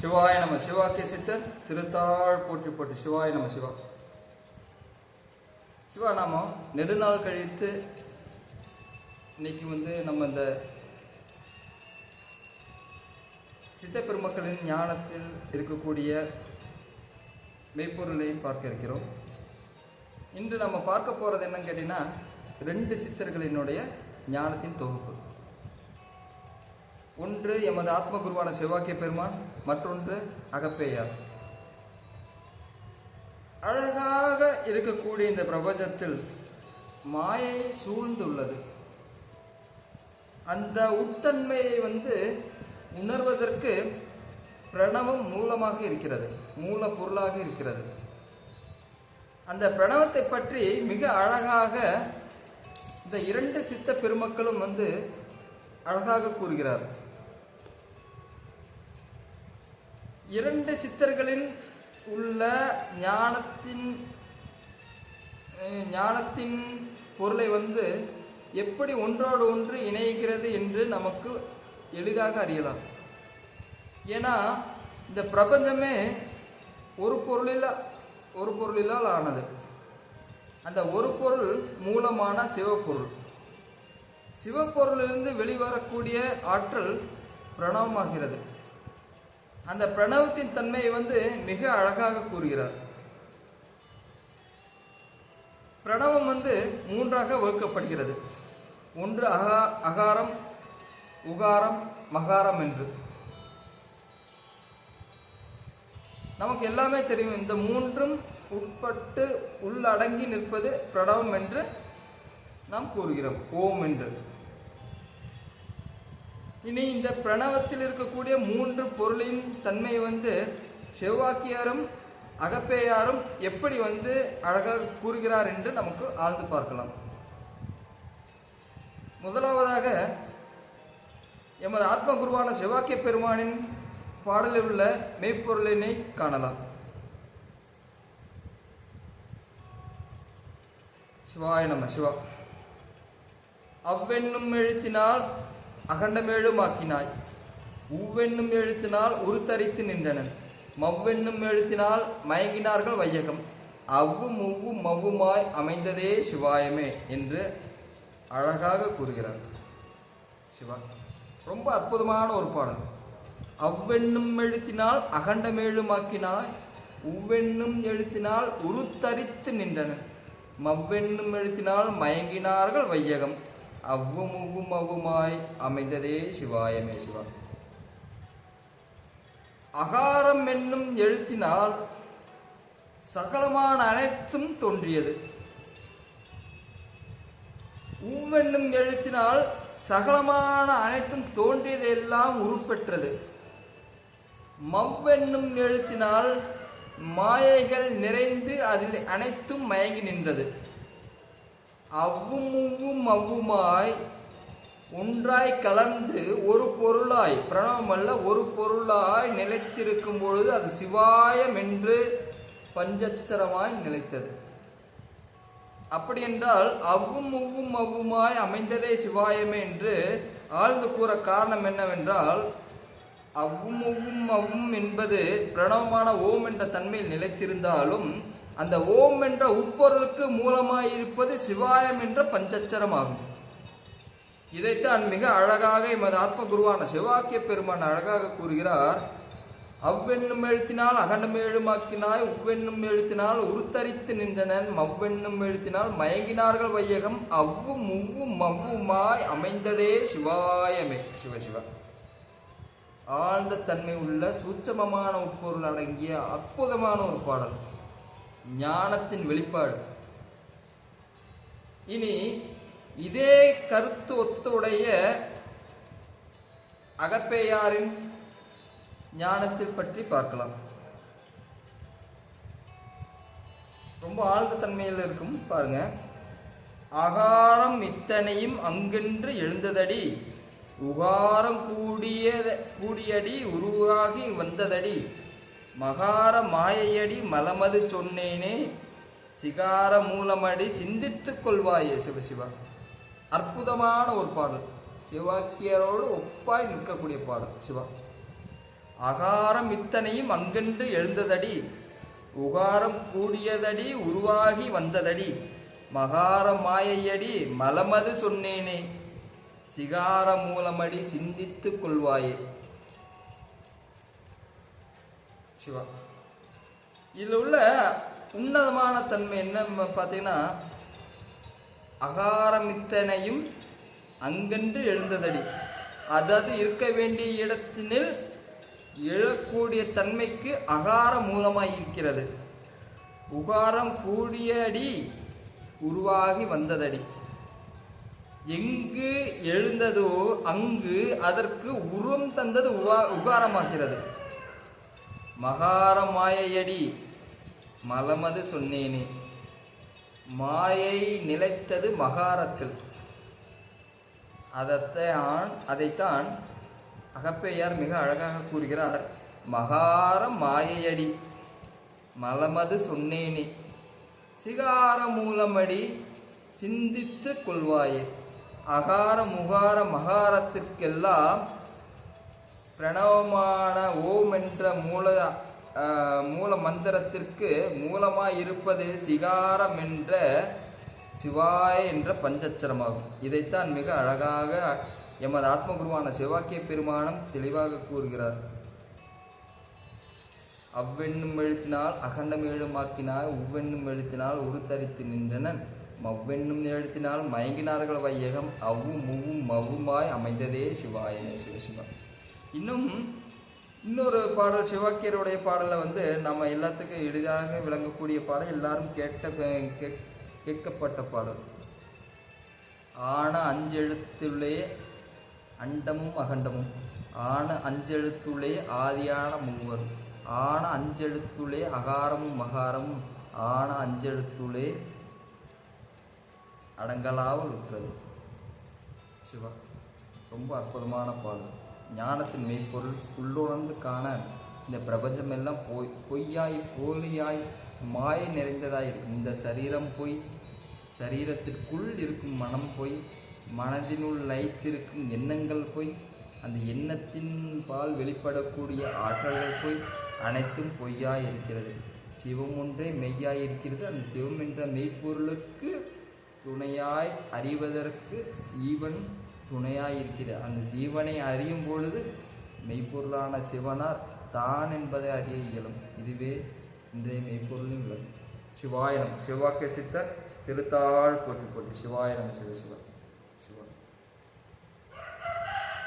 சிவாய நம சிவாக்கிய சித்தர் திருத்தாள் போற்றி போட்டு சிவாய நம சிவா. சிவா நாம நெடுநாள் கழித்து இன்னைக்கு வந்து நம்ம இந்த சித்த பெருமக்களின் ஞானத்தில் இருக்கக்கூடிய மெய்ப்பொருளை பார்க்க இருக்கிறோம். இன்று நம்ம பார்க்க போறது என்னன்னு கேட்டீங்கன்னா ரெண்டு சித்தர்களினுடைய ஞானத்தின் தொகுப்பு. ஒன்று எமது ஆத்ம குருவான செவ்வாக்கிய பெருமான் மற்றொன்று அகப்பேயார் அழகாக இருக்கக்கூடிய இந்த பிரபஞ்சத்தில் மாயை சூழ்ந்துள்ளது. அந்த உட்தன்மையை வந்து உணர்வதற்கு பிரணவம் மூலமாக இருக்கிறது மூல பொருளாக இருக்கிறது. அந்த பிரணவத்தை பற்றி மிக அழகாக இந்த இரண்டு சித்த பெருமக்களும் வந்து அழகாக கூறுகிறார். இரண்டு சித்தர்களின் உள்ள ஞானத்தின் ஞானத்தின் பொருளை வந்து எப்படி ஒன்றோடு ஒன்று இணைகிறது என்று நமக்கு எளிதாக அறியலாம். ஏன்னா இந்த பிரபஞ்சமே ஒரு பொருளில் ஒரு பொருளிலால் ஆனது. அந்த ஒரு பொருள் மூலமான சிவப்பொருள் சிவப்பொருளிலிருந்து வெளிவரக்கூடிய ஆற்றல் பிரணவமாகிறது. அந்த பிரணவத்தின் தன்மையை வந்து மிக அழகாக கூறுகிறார். பிரணவம் வந்து மூன்றாக வகுக்கப்படுகிறது. ஒன்று அகா அகாரம் உகாரம் மகாரம் என்று. நமக்கு எல்லாமே தெரியும் இந்த மூன்றும் உட்பட்டு உள்ளடங்கி நிற்பது பிரணவம் என்று நாம் கூறுகிறோம் ஓம் என்று. இனி இந்த பிரணவத்தில் இருக்கக்கூடிய மூன்று பொருளின் தன்மை வந்து செவ்வாக்கியாரும் அகப்பேயாரும் எப்படி வந்து அழகாக கூறுகிறார் என்று நமக்கு ஆழ்ந்து பார்க்கலாம். முதலாவதாக எமது ஆத்ம குருவான செவ்வாக்கிய பெருமானின் பாடலில் உள்ள மெய்ப்பொருளினை காணலாம். சிவாய நம சிவா. அவ்வென்னும் எழுத்தினால் அகண்டமேழுமாக்கினாய். உவ்வென்னும் எழுத்தினால் உருத்தரித்து நின்றனன். மவ்வென்னும் எழுத்தினால் மயங்கினார்கள் வையகம். அவ்வும் உவ்வும் மவ்வுமாய் அமைந்ததே சிவாயமே என்று அழகாக கூறுகிறார். சிவா ரொம்ப அற்புதமான ஒரு பாடல். அவ்வென்னும் எழுத்தினால் அகண்டமேழுமாக்கினாய். உவ்வென்னும் எழுத்தினால் உருத்தரித்து நின்றன மவ்வென்னும் எழுத்தினால் மயங்கினார்கள் வையகம். அவ்வும் உவ்வும் அவ்வுமாய் அமைந்ததே சிவாயமே சிவா. அகாரம் என்னும் எழுத்தினால் சகலமான அனைத்தும் தோன்றியது. உவ்வென்னும் எழுத்தினால் சகலமான அனைத்தும் தோன்றியதெல்லாம் உருப்பெற்றது. மவ்வென்னும் எழுத்தினால் மாயைகள் நிறைந்து அதில் அனைத்தும் மயங்கி நின்றது. அவ்வும் அவ்வுமாய் ஒன்றாய் கலந்து ஒரு பொருளாய் பிரணவம் அல்ல ஒரு பொருளாய் நிலைத்திருக்கும் பொழுது அது சிவாயம் என்று பஞ்சச்சரமாய் நிலைத்தது. அப்படி என்றால் அவ்வும் உவ்வும் அவ்வுமாய் அமைந்ததே சிவாயமே என்று ஆழ்ந்து கூற காரணம் என்னவென்றால் அவ்வும் உவ்வும் அவ்வும் என்பது பிரணவமான ஓம் என்ற தன்மையில் நிலைத்திருந்தாலும் அந்த ஓம் என்ற உட்பொருளுக்கு மூலமாயிருப்பது சிவாயம் என்ற பஞ்சச்சரம் ஆகும் இதைத்தான் மிக அழகாக எமது ஆத்ம குருவான சிவாக்கிய பெருமான் அழகாக கூறுகிறார். அவ்வென்னும் எழுத்தினால் அகண்டம் எழுமாக்கினாய் உவ்வென்னும் எழுத்தினால் உருத்தரித்து நின்றனன் மவ்வென்னும் எழுத்தினால் மயங்கினார்கள் வையகம் அவ்வும் உவ்வும் மவ்வுமாய் அமைந்ததே சிவாயமே. சிவசிவா ஆழ்ந்த தன்மை உள்ள சூட்சமமான உட்பொருள் அடங்கிய அற்புதமான ஒரு பாடல். ஞானத்தின் வெளிப்பாடு. இனி இதே கருத்து ஒத்துடைய அகப்பேயாரின் ஞானத்தில் பற்றி பார்க்கலாம். ரொம்ப ஆழ்ந்த தன்மையில் இருக்கும் பாருங்க. அகாரம் இத்தனையும் அங்கென்று எழுந்ததடி உகாரம் கூடிய கூடியடி உருவாகி வந்ததடி மகார மாயையடி மலமது சொன்னேனே சிகார மூலமடி சிந்தித்து கொள்வாயே சிவசிவா அற்புதமான ஒரு பாடல். சிவாக்கியரோடு ஒப்பாய் நிற்கக்கூடிய பாடல் சிவா. அகாரம் இத்தனையும் அங்கென்று எழுந்ததடி உகாரம் கூடியதடி உருவாகி வந்ததடி மகார மாயையடி மலமது சொன்னேனே சிகார மூலமடி சிந்தித்து கொள்வாயே. சிவா. இதில் உள்ள உன்னதமான தன்மை என்ன பார்த்தீங்கன்னா அகாரமித்தனையும் அங்கென்று எழுந்ததடி. அதாவது இருக்க வேண்டிய இடத்தினில் எழக்கூடிய தன்மைக்கு அகார மூலமாய் இருக்கிறது. உகாரம் கூடியடி உருவாகி வந்ததடி. எங்கு எழுந்ததோ அங்கு அதற்கு உருவம் தந்தது உகாரமாகிறது. மகார மாயையடி மலமது சொன்னேனே. மாயை நிலைத்தது மகாரத்தில். அதைத்தான் அதைத்தான் அகப்பையார் மிக அழகாக கூறுகிறார். மகார மாயையடி மலமது சொன்னேனே. சிகார மூலமடி சிந்தித்து கொள்வாயே. அகார முகார மகாரத்திற்கெல்லாம் பிரணவமான ஓம் என்ற மூல மூல மந்திரத்திற்கு மூலமாய் இருப்பது சிகாரம் என்ற சிவாய என்ற பஞ்சச்சரமாகும். இதைத்தான் மிக அழகாக எமது ஆத்மகுருவான சிவாக்கிய பெருமானம் தெளிவாக கூறுகிறார். அவ்வெண்ணும் எழுத்தினால் அகண்டம் ஏழுமாக்கினார் உவ்வெண்ணும் எழுத்தினால் உருத்தரித்து நின்றன. மவ்வெண்ணும் எழுத்தினால் மயங்கினார்கள் வையகம் அவ்வும் முவும் மவுமாய் அமைந்ததே சிவாய சிவசிவா இன்னும் இன்னொரு பாடல் சிவாக்கியருடைய பாடலில் வந்து நம்ம எல்லாத்துக்கும் எளிதாக விளங்கக்கூடிய பாடல் எல்லாரும் கேட்ட கேட்- கேட்கப்பட்ட பாடல். ஆன அஞ்செழுத்துள்ளே அண்டமும் அகண்டமும் ஆன அஞ்செழுத்துள்ளே ஆதியான மூவரும் ஆன அஞ்செழுத்துள்ளே அகாரமும் மகாரமும் ஆன அஞ்செழுத்துள்ளே அடங்கலாமல் இருக்கிறது. சிவா ரொம்ப அற்புதமான பாடல். ஞானத்தின் மெய்ப்பொருள் உள்ளுணர்ந்து காண இந்த பிரபஞ்சம் எல்லாம் பொய் பொய்யாய் போலியாய் மாய நிறைந்ததாய் இந்த சரீரம் பொய் சரீரத்திற்குள் இருக்கும் மனம் பொய் மனதினுள் லயித்திருக்கும் எண்ணங்கள் பொய் அந்த எண்ணத்தின் பால் வெளிப்படக்கூடிய ஆற்றல்கள் பொய் அனைத்தும் பொய்யாய் இருக்கிறது. சிவம் ஒன்றே மெய்யாய் இருக்கிறது. அந்த சிவம் என்ற மெய்ப்பொருளுக்கு துணையாய் அறிவதற்கு சீவன் துணையாக இருக்கிறது அந்த ஜீவனை அறியும் பொழுது மெய்ப்பொருளான சிவனார் தான் என்பதை அறிய இயலும். இதுவே இன்றைய மெய்ப்பொருளின் விளக்கம். சிவாயனம் சிவாக்கிய சித்தர் திருத்தாள் போற்றி. போற்றி சிவாயனம் சிவசிவன்